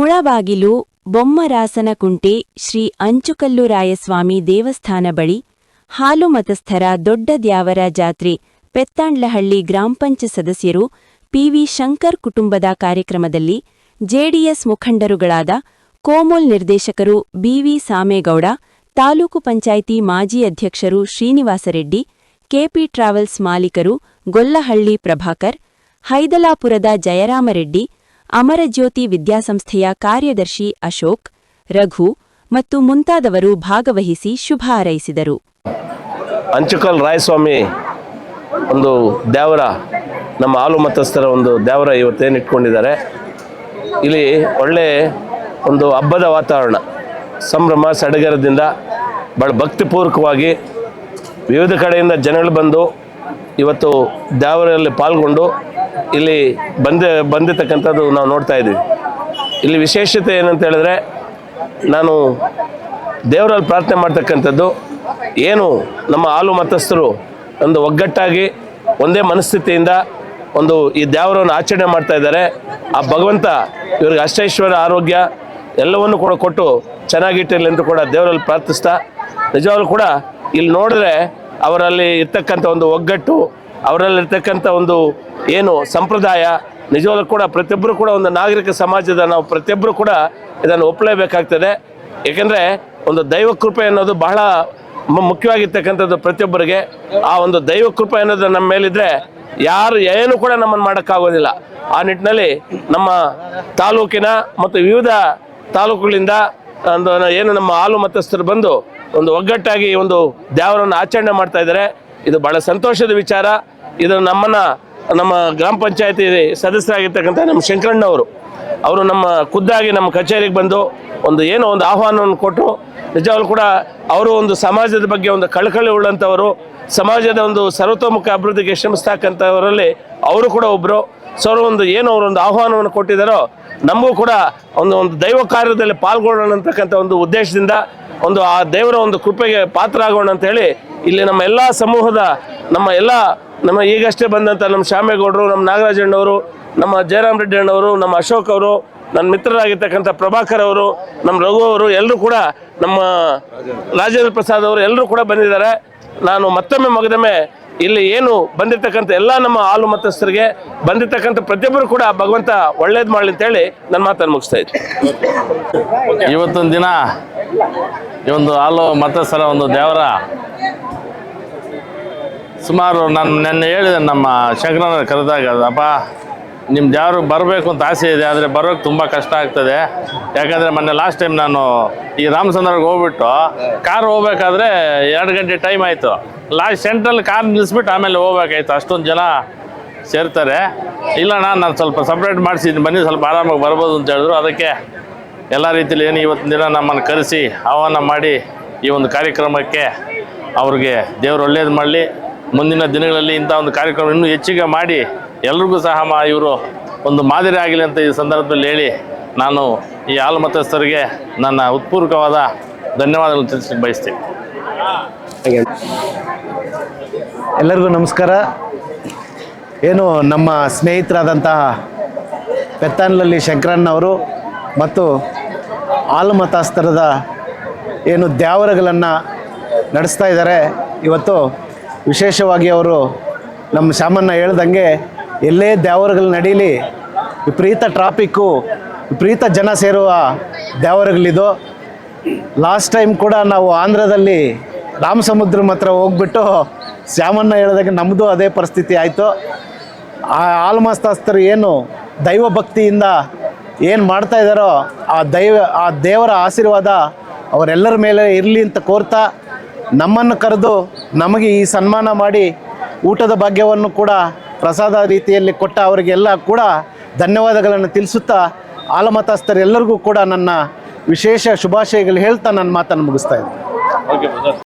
ಮುಳಬಾಗಿಲು, ಬೊಮ್ಮರಾಸನಕುಂಟೆ, ಶ್ರೀ ಅಂಚುಕಲ್ಲುರಾಯಸ್ವಾಮಿ ದೇವಸ್ಥಾನ ಬಳಿ ಹಾಲು ಮತಸ್ಥರ ದೊಡ್ಡ ದ್ಯಾವರ ಜಾತ್ರೆ ಪೆತ್ತಾಂಡ್ಲಹಳ್ಳಿ ಗ್ರಾಂಪಂಚ ಸದಸ್ಯರು ಪಿವಿ ಶಂಕರ್ ಕುಟುಂಬದ ಕಾರ್ಯಕ್ರಮದಲ್ಲಿ ಜೆಡಿಎಸ್ ಮುಖಂಡರುಗಳಾದ ಕೋಮೋಲ್ ನಿರ್ದೇಶಕರು ಬಿವಿ ಸಾಮೇಗೌಡ, ತಾಲೂಕು ಪಂಚಾಯಿತಿ ಮಾಜಿ ಅಧ್ಯಕ್ಷರು ಶ್ರೀನಿವಾಸರೆಡ್ಡಿ, ಕೆಪಿ ಟ್ರಾವೆಲ್ಸ್ ಮಾಲೀಕರು ಗೊಲ್ಲಹಳ್ಳಿ ಪ್ರಭಾಕರ್, ಹೈದಲಾಪುರದ ಜಯರಾಮರೆಡ್ಡಿ ಅಮರಜ್ಯೋತಿ ವಿದ್ಯಾಸಂಸ್ಥೆಯ ಕಾರ್ಯದರ್ಶಿ ಅಶೋಕ್, ರಘು ಮತ್ತು ಮುಂತಾದವರು ಭಾಗವಹಿಸಿ ಶುಭ ಹಾರೈಸಿದರು. ಅಂಚುಕಲ್ ರಾಯಸ್ವಾಮಿ ಒಂದು ದೇವರ, ನಮ್ಮ ಹಾಲು ಮತಸ್ಥರ ಒಂದು ದೇವರ ಇವತ್ತೇನು ಇಟ್ಕೊಂಡಿದ್ದಾರೆ. ಇಲ್ಲಿ ಒಳ್ಳೆ ಒಂದು ಹಬ್ಬದ ವಾತಾವರಣ, ಸಂಭ್ರಮ, ಸಡಗರದಿಂದ ಭಾಳ ಭಕ್ತಿಪೂರ್ವಕವಾಗಿ ವಿವಿಧ ಕಡೆಯಿಂದ ಜನಗಳು ಬಂದು ಇವತ್ತು ದೇವರಲ್ಲಿ ಪಾಲ್ಗೊಂಡು ಇಲ್ಲಿ ಬಂದ, ಬಂದಿರ್ತಕ್ಕಂಥದ್ದು ನಾವು ನೋಡ್ತಾ ಇದ್ದೀವಿ. ಇಲ್ಲಿ ವಿಶೇಷತೆ ಏನಂತ ಹೇಳಿದ್ರೆ, ನಾನು ದೇವರಲ್ಲಿ ಪ್ರಾರ್ಥನೆ ಮಾಡ್ತಕ್ಕಂಥದ್ದು ಏನು ನಮ್ಮ ಹಾಲು ಮತಸ್ಥರು ಒಂದು ಒಗ್ಗಟ್ಟಾಗಿ, ಒಂದೇ ಮನಸ್ಥಿತಿಯಿಂದ ಒಂದು ಈ ದೇವರನ್ನು ಆಚರಣೆ ಮಾಡ್ತಾ ಇದ್ದಾರೆ. ಆ ಭಗವಂತ ಇವ್ರಿಗೆ ಅಷ್ಟೈಶ್ವರ್ಯ, ಆರೋಗ್ಯ ಎಲ್ಲವನ್ನು ಕೂಡ ಕೊಟ್ಟು ಚೆನ್ನಾಗಿಟ್ಟಿರಲಿ ಅಂತ ಕೂಡ ದೇವರಲ್ಲಿ ಪ್ರಾರ್ಥಿಸ್ತಾ, ನಿಜವಾಗ್ಲೂ ಕೂಡ ಇಲ್ಲಿ ನೋಡಿದ್ರೆ ಅವರಲ್ಲಿ ಇರ್ತಕ್ಕಂಥ ಒಂದು ಒಗ್ಗಟ್ಟು ಅವರಲ್ಲಿರ್ತಕ್ಕಂಥ ಒಂದು ಏನು ಸಂಪ್ರದಾಯ, ನಿಜವಾಗ್ಲೂ ಕೂಡ ಪ್ರತಿಯೊಬ್ಬರು ಕೂಡ ಒಂದು ನಾಗರಿಕ ಸಮಾಜದ ನಾವು ಪ್ರತಿಯೊಬ್ಬರು ಕೂಡ ಇದನ್ನು ಒಪ್ಪಲೇಬೇಕಾಗ್ತದೆ. ಏಕೆಂದರೆ ಒಂದು ದೈವ ಕೃಪೆ ಅನ್ನೋದು ಬಹಳ ಮುಖ್ಯವಾಗಿರ್ತಕ್ಕಂಥದ್ದು ಪ್ರತಿಯೊಬ್ಬರಿಗೆ. ಆ ಒಂದು ದೈವ ಕೃಪೆ ಅನ್ನೋದು ನಮ್ಮ ಮೇಲಿದ್ರೆ ಯಾರು ಏನು ಕೂಡ ನಮ್ಮನ್ನು ಮಾಡೋಕ್ಕಾಗೋದಿಲ್ಲ. ಆ ನಿಟ್ಟಿನಲ್ಲಿ ನಮ್ಮ ತಾಲೂಕಿನ ಮತ್ತು ವಿವಿಧ ತಾಲೂಕುಗಳಿಂದ ಒಂದು ಏನು ನಮ್ಮ ಹಾಲು ಮತಸ್ಥರು ಬಂದು ಒಂದು ಒಗ್ಗಟ್ಟಾಗಿ ಒಂದು ದೇವರನ್ನು ಆಚರಣೆ ಮಾಡ್ತಾ ಇದ್ದಾರೆ. ಇದು ಬಹಳ ಸಂತೋಷದ ವಿಚಾರ. ಇದು ನಮ್ಮನ್ನ, ನಮ್ಮ ಗ್ರಾಮ ಪಂಚಾಯತಿ ಸದಸ್ಯರಾಗಿರ್ತಕ್ಕಂಥ ನಮ್ಮ ಶಂಕರಣ್ಣ ಅವರು. ನಮ್ಮ ಖುದ್ದಾಗಿ ನಮ್ಮ ಕಚೇರಿಗೆ ಬಂದು ಒಂದು ಏನೋ ಒಂದು ಆಹ್ವಾನವನ್ನು ಕೊಟ್ಟು ನಿಜವಾಗ್ಲೂ ಕೂಡ ಅವರು ಒಂದು ಸಮಾಜದ ಬಗ್ಗೆ ಒಂದು ಕಳಕಳಿ ಉಳ್ಳಂಥವರು, ಸಮಾಜದ ಒಂದು ಸರ್ವತೋಮುಖ ಅಭಿವೃದ್ಧಿಗೆ ಶ್ರಮಿಸ್ತಕ್ಕಂಥವರಲ್ಲಿ ಅವರು ಕೂಡ ಒಬ್ಬರು ಸೊ ಅವರು ಒಂದು ಏನು ಅವರು ಒಂದು ಆಹ್ವಾನವನ್ನು ಕೊಟ್ಟಿದ್ದಾರೋ, ನಮಗೂ ಕೂಡ ಒಂದು ಒಂದು ದೈವ ಕಾರ್ಯದಲ್ಲಿ ಪಾಲ್ಗೊಳ್ಳೋಣ ಅಂತಕ್ಕಂಥ ಒಂದು ಉದ್ದೇಶದಿಂದ ಒಂದು ಆ ದೇವರ ಒಂದು ಕೃಪೆಗೆ ಪಾತ್ರ ಆಗೋಣ ಅಂತ ಹೇಳಿ ಇಲ್ಲಿ ನಮ್ಮ ಎಲ್ಲ ಸಮೂಹದ ನಮ್ಮ ಎಲ್ಲ ನಮ್ಮ ಈಗಷ್ಟೇ ಬಂದಂಥ ನಮ್ಮ ಶ್ಯಾಮೇಗೌಡರು ನಮ್ಮ ನಾಗರಾಜಣ್ಣವರು, ನಮ್ಮ ಜಯರಾಮ್ ರೆಡ್ಡಿ ಅಣ್ಣವರು, ನಮ್ಮ ಅಶೋಕ್ ಅವರು, ನನ್ನ ಮಿತ್ರರಾಗಿರ್ತಕ್ಕಂಥ ಪ್ರಭಾಕರ್ ಅವರು, ನಮ್ಮ ರಘು ಅವರು ಎಲ್ಲರೂ ಕೂಡ ನಮ್ಮ ರಾಜೇಂದ್ರ ಪ್ರಸಾದ್ ಅವರು ಎಲ್ಲರೂ ಕೂಡ ಬಂದಿದ್ದಾರೆ. ನಾನು ಮತ್ತೊಮ್ಮೆ ಮಗದೊಮ್ಮೆ ಇಲ್ಲಿ ಏನು ಬಂದಿರ್ತಕ್ಕಂಥ ಎಲ್ಲ ನಮ್ಮ ಹಾಲು ಮತಸ್ಥರಿಗೆ ಬಂದಿರ್ತಕ್ಕಂಥ ಪ್ರತಿಯೊಬ್ಬರು ಕೂಡ ಭಗವಂತ ಒಳ್ಳೇದು ಮಾಡಲಿ ಅಂತೇಳಿ ನನ್ನ ಮಾತನ್ನು ಮುಗಿಸ್ತಾ ಇದ್ದೀನಿ. ಇವತ್ತೊಂದು ದಿನ ಈ ಒಂದು ಹಾಲು ಮತಸ್ಥರ ಒಂದು ದೇವರ. ಸುಮಾರು ನಾನು ನೆನ್ನೆ ಹೇಳಿದೆ ನಮ್ಮ ಶಂಕರನ ಕರೆದಾಗ ಅಪ್ಪ ನಿಮ್ಮ ದೇವರು ಬರಬೇಕು ಅಂತ ಆಸೆ ಇದೆ, ಆದರೆ ಬರೋಕ್ಕೆ ತುಂಬ ಕಷ್ಟ ಆಗ್ತದೆ. ಯಾಕಂದರೆ ಮೊನ್ನೆ ಲಾಸ್ಟ್ ಟೈಮ್ ನಾನು ಈ ರಾಮಚಂದ್ರಗೆ ಹೋಗ್ಬಿಟ್ಟು ಕಾರ್ ಹೋಗ್ಬೇಕಾದ್ರೆ ಎರಡು ಗಂಟೆ ಟೈಮ್ ಆಯಿತು. ಲಾಸ್ಟ್ ಸೆಂಟ್ರಲ್ಲಿ ಕಾರ್ ನಿಲ್ಲಿಸ್ಬಿಟ್ಟು ಆಮೇಲೆ ಹೋಗ್ಬೇಕಾಯ್ತು. ಅಷ್ಟೊಂದು ಜನ ಸೇರ್ತಾರೆ. ಇಲ್ಲಣ್ಣ, ನಾನು ಸ್ವಲ್ಪ ಸಪ್ರೇಟ್ ಮಾಡಿಸಿದ್ದೀನಿ. ಬನ್ನಿ, ಸ್ವಲ್ಪ ಆರಾಮಾಗಿ ಬರ್ಬೋದು ಅಂತ ಹೇಳಿದ್ರು. ಅದಕ್ಕೆ ಎಲ್ಲ ರೀತಿಯಲ್ಲಿ ಏನು ಇವತ್ತಿನ ದಿನ ನಮ್ಮನ್ನು ಕರೆಸಿ ಆಹ್ವಾನ ಮಾಡಿ ಈ ಒಂದು ಕಾರ್ಯಕ್ರಮಕ್ಕೆ ಅವ್ರಿಗೆ ದೇವರು ಒಳ್ಳೇದು ಮಾಡಲಿ. ಮುಂದಿನ ದಿನಗಳಲ್ಲಿ ಇಂಥ ಒಂದು ಕಾರ್ಯಕ್ರಮ ಇನ್ನೂ ಹೆಚ್ಚಿಗೆ ಮಾಡಿ ಎಲ್ರಿಗೂ ಸಹ ಮಾ ಇವರು ಒಂದು ಮಾದರಿ ಆಗಲಿ ಅಂತ ಈ ಸಂದರ್ಭದಲ್ಲಿ ಹೇಳಿ ನಾನು ಈ ಹಾಲು ಮತಸ್ಥರಿಗೆ ನನ್ನ ಉತ್ಪೂರ್ವಕವಾದ ಧನ್ಯವಾದಗಳು ತಿಳಿಸಿ ಬಯಸ್ತೀನಿ. ಎಲ್ಲರಿಗೂ ನಮಸ್ಕಾರ. ಏನು ನಮ್ಮ ಸ್ನೇಹಿತರಾದಂತಹ ಪೆತ್ತಾನ್ಲಲ್ಲಿ ಶಂಕರಣ್ಣವರು ಮತ್ತು ಹಾಲು ಮತಾಸ್ತರದ ಏನು ದ್ಯಾವರಗಳನ್ನು ನಡೆಸ್ತಾ ಇದ್ದಾರೆ. ಇವತ್ತು ವಿಶೇಷವಾಗಿ ಅವರು ನಮ್ಮ ಶಾಮನ್ನ ಹೇಳ್ದಂಗೆ ಎಲ್ಲೇ ದ್ಯಾವರಗಳು ನಡೀಲಿ, ವಿಪರೀತ ಟ್ರಾಫಿಕ್ಕು, ವಿಪರೀತ ಜನ ಸೇರುವ ದ್ಯಾವರಗಳಿದು, ಲಾಸ್ಟ್ ಟೈಮ್ ಕೂಡ ನಾವು ಆಂಧ್ರದಲ್ಲಿ ರಾಮಸಮುದ್ರ ಹತ್ರ ಹೋಗ್ಬಿಟ್ಟು ಶ್ಯಾಮಣ್ಣ ಹೇಳ್ದಂಗೆ ನಮ್ಮದು ಅದೇ ಪರಿಸ್ಥಿತಿ ಆಯಿತು. ಆ ಆಲ್ಮಸ್ತಸ್ತರು ಏನು ದೈವ ಭಕ್ತಿಯಿಂದ ಏನು ಮಾಡ್ತಾ ಇದ್ದಾರೋ ಆ ದೈವ, ಆ ದೇವರ ಆಶೀರ್ವಾದ ಅವರೆಲ್ಲರ ಮೇಲೆ ಇರಲಿ ಅಂತ ಕೋರ್ತಾ ನಮ್ಮನ್ನು ಕರೆದು ನಮಗೆ ಈ ಸನ್ಮಾನ ಮಾಡಿ ಊಟದ ಭಾಗ್ಯವನ್ನು ಕೂಡ ಪ್ರಸಾದ ರೀತಿಯಲ್ಲಿ ಕೊಟ್ಟ ಅವರಿಗೆಲ್ಲ ಕೂಡ ಧನ್ಯವಾದಗಳನ್ನು ತಿಳಿಸುತ್ತಾ ಆಲಮತಸ್ಥರೆಲ್ಲರಿಗೂ ಕೂಡ ನನ್ನ ವಿಶೇಷ ಶುಭಾಶಯಗಳು ಹೇಳ್ತಾ ನನ್ನ ಮಾತನ್ನು ಮುಗಿಸ್ತಾ ಇದ್ದೆ